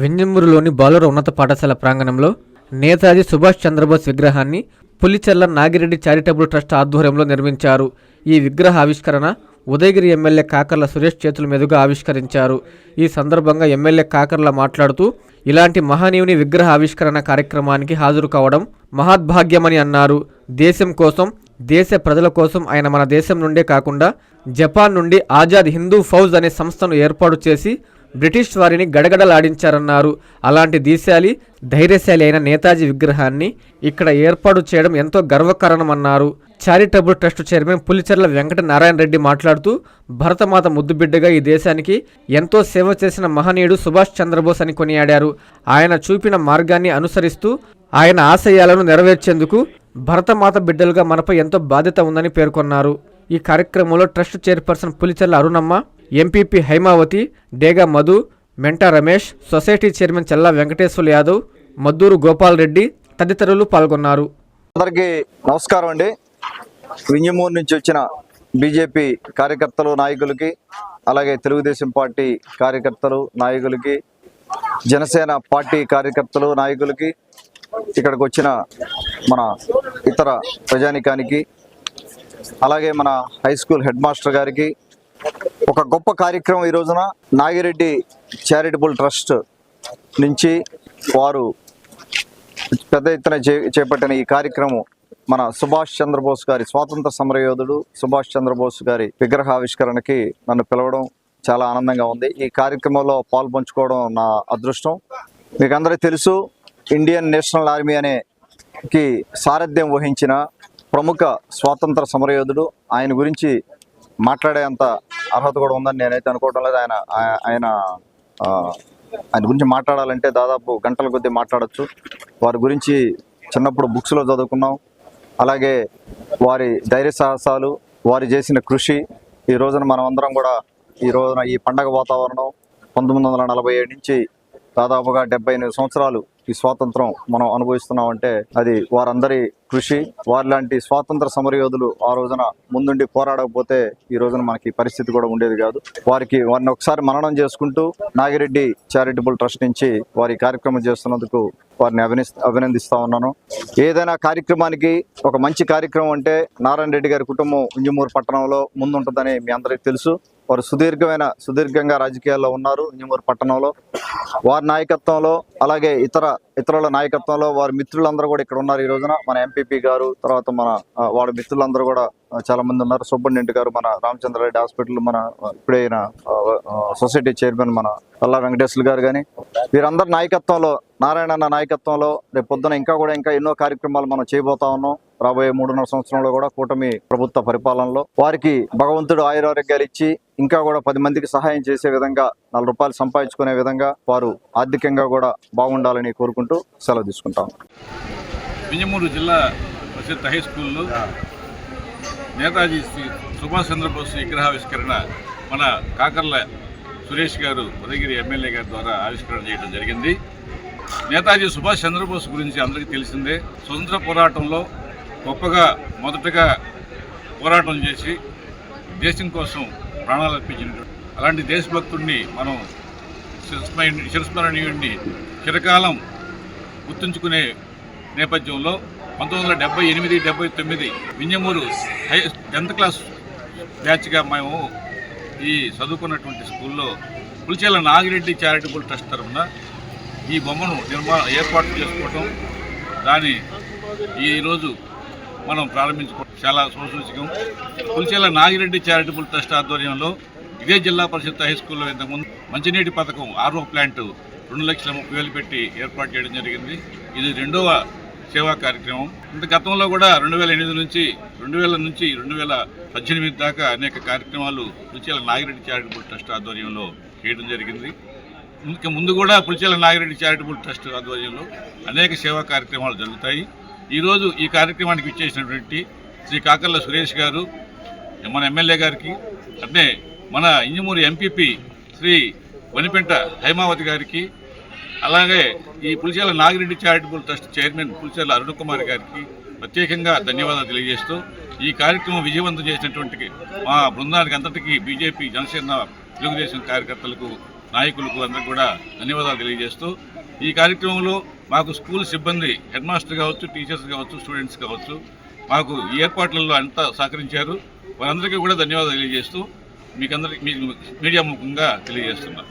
వెంజమూరులోని బాలుర ఉన్నత పాఠశాల ప్రాంగణంలో నేతాజీ సుభాష్ చంద్రబోస్ విగ్రహాన్ని పులిచెర్ల నాగిరెడ్డి చారిటబుల్ ట్రస్ట్ ఆధ్వర్యంలో నిర్మించారు. ఈ విగ్రహ ఆవిష్కరణ ఉదయగిరి ఎమ్మెల్యే కాకర్ల సురేష్ చేతుల మీదుగా ఆవిష్కరించారు. ఈ సందర్భంగా ఎమ్మెల్యే కాకర్ల మాట్లాడుతూ ఇలాంటి మహనీయుని విగ్రహ ఆవిష్కరణ కార్యక్రమానికి హాజరు కావడం మహద్భాగ్యమని అన్నారు. దేశం కోసం దేశ ప్రజల కోసం ఆయన మన దేశం నుండే కాకుండా జపాన్ నుండి ఆజాద్ హిందూ ఫౌజ్ అనే సంస్థను ఏర్పాటు చేసి బ్రిటిష్ వారిని గడగడలాడించారన్నారు. అలాంటి దీశాలి ధైర్యశాలి అయిన నేతాజీ విగ్రహాన్ని ఇక్కడ ఏర్పాటు చేయడం ఎంతో గర్వకారణమన్నారు. Charitable trust chairman Pulicherla Venkata Narayana Reddy మాట్లాడుతూ భరతమాత ముద్దుబిడ్డగా ఈ దేశానికి ఎంతో సేవ చేసిన మహనీయుడు సుభాష్ చంద్రబోస్ అని కొనియాడారు. ఆయన చూపిన మార్గాన్ని అనుసరిస్తూ ఆయన ఆశయాలను నెరవేర్చేందుకు భరతమాత బిడ్డలుగా మనపై ఎంతో బాధ్యత ఉందని పేర్కొన్నారు. ఈ కార్యక్రమంలో trust chairperson Pulicherla Arunamma MPP Haimavathi Dega Madhu Menta Ramesh society chairman Challa Venkateswara Yadav Madduru Gopal Reddy తదితరులు పాల్గొన్నారు. అందరికీ నమస్కారం అండి. వింజమూరు నుంచి వచ్చిన బీజేపీ కార్యకర్తలు నాయకులకి అలాగే తెలుగుదేశం పార్టీ కార్యకర్తలు నాయకులకి జనసేన పార్టీ కార్యకర్తలు నాయకులకి ఇక్కడికి వచ్చిన మన ఇతర ప్రజానికానికి అలాగే మన హై స్కూల్ హెడ్ మాస్టర్ గారికి ఒక గొప్ప కార్యక్రమం ఈ రోజున నాగిరెడ్డి చారిటబుల్ ట్రస్ట్ నుంచి వారు పెద్ద ఎత్తున చే- చేపట్టిన ఈ కార్యక్రమం మన సుభాష్ చంద్రబోస్ గారి స్వాతంత్ర సమరయోధుడు సుభాష్ చంద్రబోస్ గారి విగ్రహావిష్కరణకి నన్ను పిలవడం చాలా ఆనందంగా ఉంది. ఈ కార్యక్రమంలో పాల్పంచుకోవడం నా అదృష్టం. మీకు అందరికీ తెలుసు ఇండియన్ నేషనల్ ఆర్మీ అనే కి సారథ్యం వహించిన ప్రముఖ స్వాతంత్ర సమరయోధుడు. ఆయన గురించి మాట్లాడేంత అర్హత కూడా ఉందని నేనైతే అనుకోవడం లేదు. ఆయన ఆయన ఆయన గురించి మాట్లాడాలంటే దాదాపు గంటల కొద్దీ మాట్లాడొచ్చు. వారి గురించి చిన్నప్పుడు బుక్స్లో చదువుకున్నాం. అలాగే వారి ధైర్య సాహసాలు వారు చేసిన కృషి ఈ రోజున మనం అందరం కూడా ఈ రోజున ఈ పండగ వాతావరణం పంతొమ్మిది వందల నలభై ఏడు నుంచి దాదాపుగా డెబ్బై ఎనిమిది సంవత్సరాలు ఈ స్వాతంత్రం మనం అనుభవిస్తున్నామంటే అది వారందరి కృషి. వారిలాంటి స్వాతంత్ర స్వాతంత్ర సమరయోధులు ఆ రోజున ముందుండి పోరాడకపోతే ఈ రోజున మనకి పరిస్థితి కూడా ఉండేది కాదు. వారికి వారిని ఒకసారి మననం చేసుకుంటూ నాగిరెడ్డి చారిటబుల్ ట్రస్ట్ నుంచి వారి కార్యక్రమం చేస్తున్నందుకు వారిని అభిని అభినందిస్తా ఉన్నాను. ఏదైనా కార్యక్రమానికి ఒక మంచి కార్యక్రమం అంటే నారాయణ రెడ్డి గారి కుటుంబం ఇంజమూరు పట్టణంలో ముందుంటుందని మీ అందరికీ తెలుసు. వారు సుదీర్ఘమైన సుదీర్ఘంగా రాజకీయాల్లో ఉన్నారు ఇంజమూరు పట్టణంలో. వారి నాయకత్వంలో అలాగే ఇతర ఇతరుల నాయకత్వంలో వారి మిత్రులందరూ కూడా ఇక్కడ ఉన్నారు ఈ రోజున. మన ఎంపీపీ గారు తర్వాత మన వాడి మిత్రులందరూ కూడా చాలా మంది ఉన్నారు. సూపరింటెండెంట్ గారు మన రామచంద్రారెడ్డి హాస్పిటల్ మన ఇప్పుడైన సొసైటీ చైర్మన్ మన అల్లా వెంకటేశ్వర గారు కానీ వీరందరి నాయకత్వంలో నారాయణ అన్న నాయకత్వంలో రేపు పొద్దున ఇంకా కూడా ఇంకా ఎన్నో కార్యక్రమాలు మనం చేయబోతా ఉన్నాం. రాబోయే మూడున్నర సంవత్సరంలో కూడా కూటమి ప్రభుత్వ పరిపాలనలో వారికి భగవంతుడు ఆయురారోగ్యాలు ఇచ్చి ఇంకా కూడా పది మందికి సహాయం చేసే విధంగా నాలుగు రూపాయలు సంపాదించుకునే విధంగా వారు ఆర్థికంగా కూడా బాగుండాలని కోరుకుంటూ సెలవు తీసుకుంటాం. మింజమూరు జిల్లా ప్రసిద్ధ హై స్కూల్లో నేతాజీ శ్రీ సుభాష్ చంద్రబోస్ విగ్రహావిష్కరణ మన కాకర్ల సురేష్ గారు ఉదయగిరి ఎమ్మెల్యే గారి ద్వారా ఆవిష్కరణ చేయడం జరిగింది. నేతాజీ సుభాష్ చంద్రబోస్ గురించి అందరికీ తెలిసిందే స్వతంత్ర పోరాటంలో గొప్పగా మొదటగా పోరాటం చేసి దేశం కోసం ప్రాణాలు అర్పించిన అలాంటి దేశభక్తుడిని మనం చిరస్మరణ- చిరస్మరణీయుడిని చిరకాలం గుర్తుంచుకునే నేపథ్యంలో పంతొమ్మిది వందల డెబ్బై ఎనిమిది డెబ్బై తొమ్మిది వింజమూరు హై టెన్త్ క్లాస్ బ్యాచ్గా మేము ఈ చదువుకున్నటువంటి స్కూల్లో పులిచేల నాగిరెడ్డి చారిటబుల్ ట్రస్ట్ తరఫున ఈ బొమ్మను నిర్మా ఏర్పాటు చేసుకోవటం దాని ఈరోజు మనం ప్రారంభించుకోవడం చాలా శుభసూచకం పులిచేల నాగిరెడ్డి చారిటబుల్ ట్రస్ట్ ఆధ్వర్యంలో ఇదే జిల్లా పరిషత్ హై స్కూల్లో ఇంతకుముందు మంచినీటి పథకం ఆర్ఓ ప్లాంట్ రెండు లక్షల ముప్పై వేలు పెట్టి ఏర్పాటు చేయడం జరిగింది. ఇది రెండవ సేవా కార్యక్రమం. ఇంత గతంలో కూడా రెండు వేల ఎనిమిది నుంచి రెండు వేల నుంచి రెండు వేల పద్దెనిమిది దాకా అనేక కార్యక్రమాలు పులిచేల నాగిరెడ్డి చారిటబుల్ ట్రస్ట్ ఆధ్వర్యంలో చేయడం జరిగింది. ఇంకా ముందు కూడా పులిచేల నాగిరెడ్డి చారిటబుల్ ట్రస్ట్ ఆధ్వర్యంలో అనేక సేవా కార్యక్రమాలు జరుగుతాయి. ఈరోజు ఈ కార్యక్రమానికి ఇచ్చేసినటువంటి శ్రీ కాకర్ల సురేష్ గారు మన ఎమ్మెల్యే గారికి అంటే మన ఇంజమూరి ఎంపీపీ శ్రీ వనిపెంట హైమావతి గారికి అలాగే ఈ Pulicherla Nagireddy charitable trust chairman Pulicherla Arun Kumar గారికి ప్రత్యేకంగా ధన్యవాదాలు తెలియజేస్తూ ఈ కార్యక్రమం విజయవంతం చేసినటువంటి మా బృందానికి అంతటికీ బీజేపీ జనసేన తెలుగుదేశం కార్యకర్తలకు నాయకులకు అందరికీ కూడా ధన్యవాదాలు తెలియజేస్తూ ఈ కార్యక్రమంలో మాకు స్కూల్ సిబ్బంది హెడ్ మాస్టర్ కావచ్చు టీచర్స్ కావచ్చు స్టూడెంట్స్ కావచ్చు మాకు ఈ ఏర్పాట్లలో అంతా సహకరించారు. వారందరికీ కూడా ధన్యవాదాలు తెలియజేస్తూ మీకందరికి మీకు మీడియా ముఖంగా తెలియజేస్తున్నాను